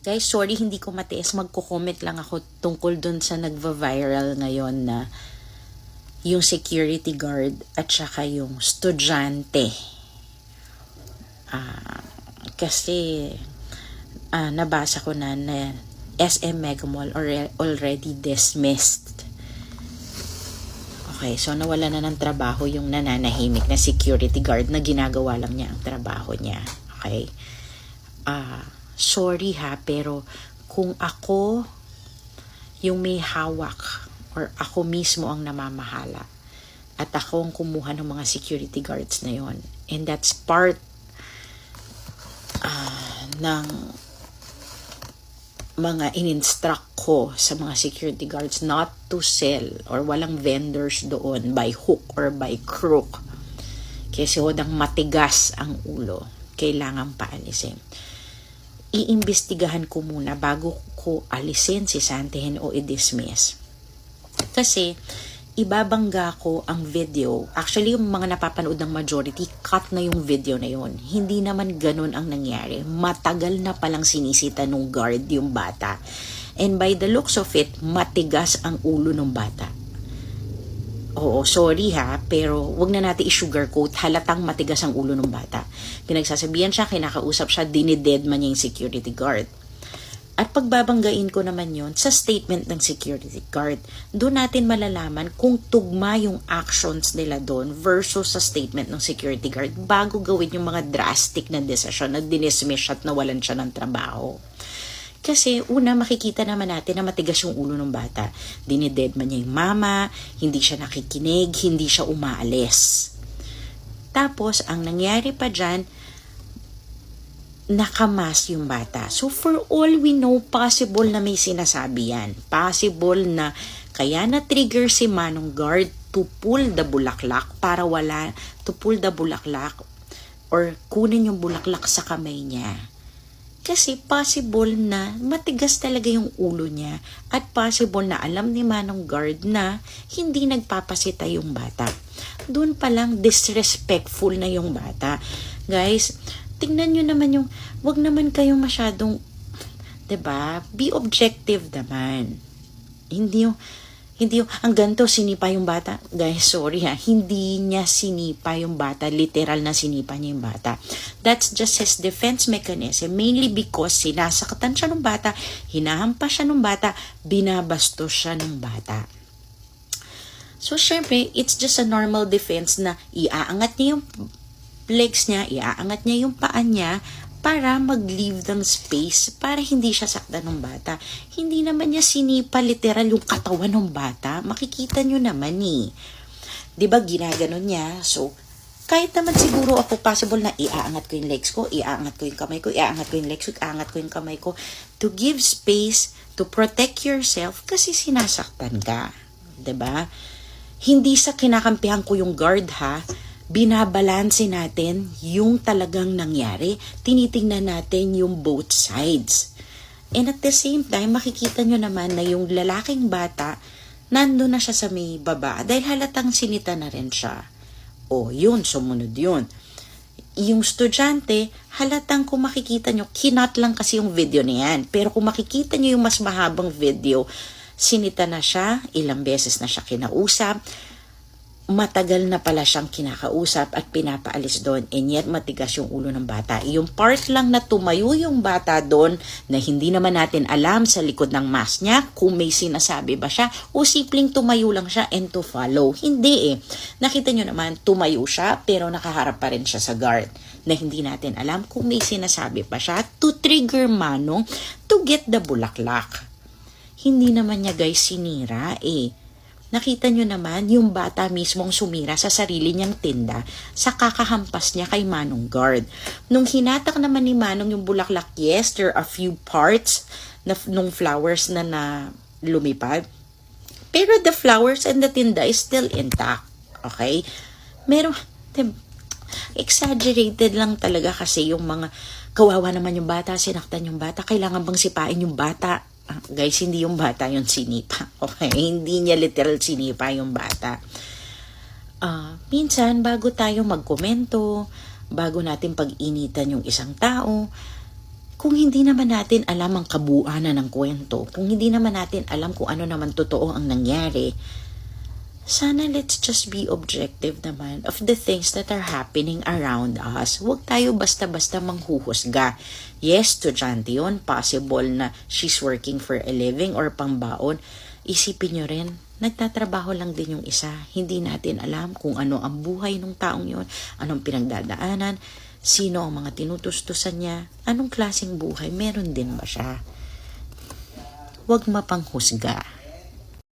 Guys, sorry hindi ko matiis. Magko-comment lang ako tungkol dun sa nagva-viral ngayon na yung security guard at saka yung estudyante. Ah, kasi ah, nabasa ko na na SM Mega Mall alre- already dismissed. Okay, so nawala na ng trabaho yung nananahimik na security guard na ginagawa lang niya ang trabaho niya. Okay? Ah, sorry ha, pero kung ako yung may hawak or ako mismo ang namamahala at ako ang kumuha ng mga security guards na yon and that's part ah, ng mga in-instruct ko sa mga security guards not to sell or walang vendors doon by hook or by crook. Kasi hodang matigas ang ulo. Kailangan paalisin. Iimbestigahan ko muna bago ko alisin si Santihen o i-dismiss. Kasi ibabangga ko ang video. Actually, yung mga napapanood ng majority, cut na yung video na yon. Hindi naman ganun ang nangyari. Matagal na palang sinisita nung guard yung bata. And by the looks of it, matigas ang ulo ng bata. Oo, sorry ha, pero wag na natin i-sugarcoat, halatang matigas ang ulo ng bata. Pinagsasabihan siya, kinakausap siya, dinided man niya yung security guard. At pagbabanggain ko naman yon sa statement ng security guard. Doon natin malalaman kung tugma yung actions nila doon versus sa statement ng security guard bago gawin yung mga drastic na desisyon na dinismiss at nawalan siya ng trabaho. Kasi una makikita naman natin na matigas yung ulo ng bata. Dinided man niya yung mama, hindi siya nakikinig, hindi siya umaalis. Tapos, ang nangyari pa dyan, nakamas yung bata. So for all we know, possible na may sinasabi yan. Possible na kaya na-trigger si Manong Guard to pull the bulaklak para wala, to pull the bulaklak or kunin yung bulaklak sa kamay niya. Kasi possible na matigas talaga yung ulo niya at possible na alam ni Manong Guard na hindi nagpapasita yung bata. Doon pa lang disrespectful na yung bata. Guys, tingnan nyo naman yung, wag naman kayong masyadong, ba Be objective naman. Hindi yung, hindi yung, ang ganito, sinipa yung bata. Guys, sorry ha, hindi niya sinipa yung bata. Literal na sinipa niya yung bata. That's just his defense mechanism. Mainly because sinasaktan siya ng bata, hinahampas siya ng bata, binabastos siya ng bata. So, syempre, it's just a normal defense na iaangat niya yung legs niya, iaangat niya yung paa niya para mag-leave ng space para hindi siya saktan ng bata. Hindi naman niya sinipa literal yung katawan ng bata. Makikita nyo naman eh. ba diba, ginaganon niya. So, kahit naman siguro ako possible na iaangat ko yung legs ko, iaangat ko yung kamay ko, iaangat ko yung legs ko, iaangat ko yung kamay ko to give space to protect yourself kasi sinasaktan ka. ba? Hindi sa kinakampihan ko yung guard ha, binabalanse natin yung talagang nangyari. Tinitingnan natin yung both sides. And at the same time, makikita nyo naman na yung lalaking bata, nando na siya sa may baba dahil halatang sinita na rin siya. O, yun, sumunod yun. Yung estudyante, halatang kung makikita nyo, kinat lang kasi yung video na yan. Pero kung makikita nyo yung mas mahabang video, sinita na siya, ilang beses na siya kinausap, matagal na pala siyang kinakausap at pinapaalis doon and yet matigas yung ulo ng bata. Yung part lang na tumayo yung bata doon na hindi naman natin alam sa likod ng mask niya kung may sinasabi ba siya o simpleng tumayo lang siya and to follow. Hindi eh. Nakita nyo naman, tumayo siya pero nakaharap pa rin siya sa guard na hindi natin alam kung may sinasabi pa siya to trigger manong to get the bulaklak. Hindi naman niya guys sinira eh Nakita nyo naman yung bata mismong sumira sa sarili niyang tinda sa kakahampas niya kay Manong Guard. Nung hinatak naman ni Manong yung bulaklak, yes, there are a few parts na, nung flowers na na lumipad. Pero the flowers and the tinda is still intact. Okay? Meron, exaggerated lang talaga kasi yung mga kawawa naman yung bata, sinaktan yung bata, kailangan bang sipain yung bata? Guys, hindi yung bata yung sinipa. Okay? Hindi niya literal sinipa yung bata. Uh, minsan, bago tayo magkomento, bago natin pag-initan yung isang tao, kung hindi naman natin alam ang kabuuan ng kwento, kung hindi naman natin alam kung ano naman totoo ang nangyari, sana let's just be objective naman of the things that are happening around us. Huwag tayo basta-basta manghuhusga. Yes, estudyante yun. Possible na she's working for a living or pangbaon. Isipin nyo rin, nagtatrabaho lang din yung isa. Hindi natin alam kung ano ang buhay ng taong yon, anong pinagdadaanan, sino ang mga tinutustusan niya, anong klaseng buhay, meron din ba siya? Huwag mapanghusga.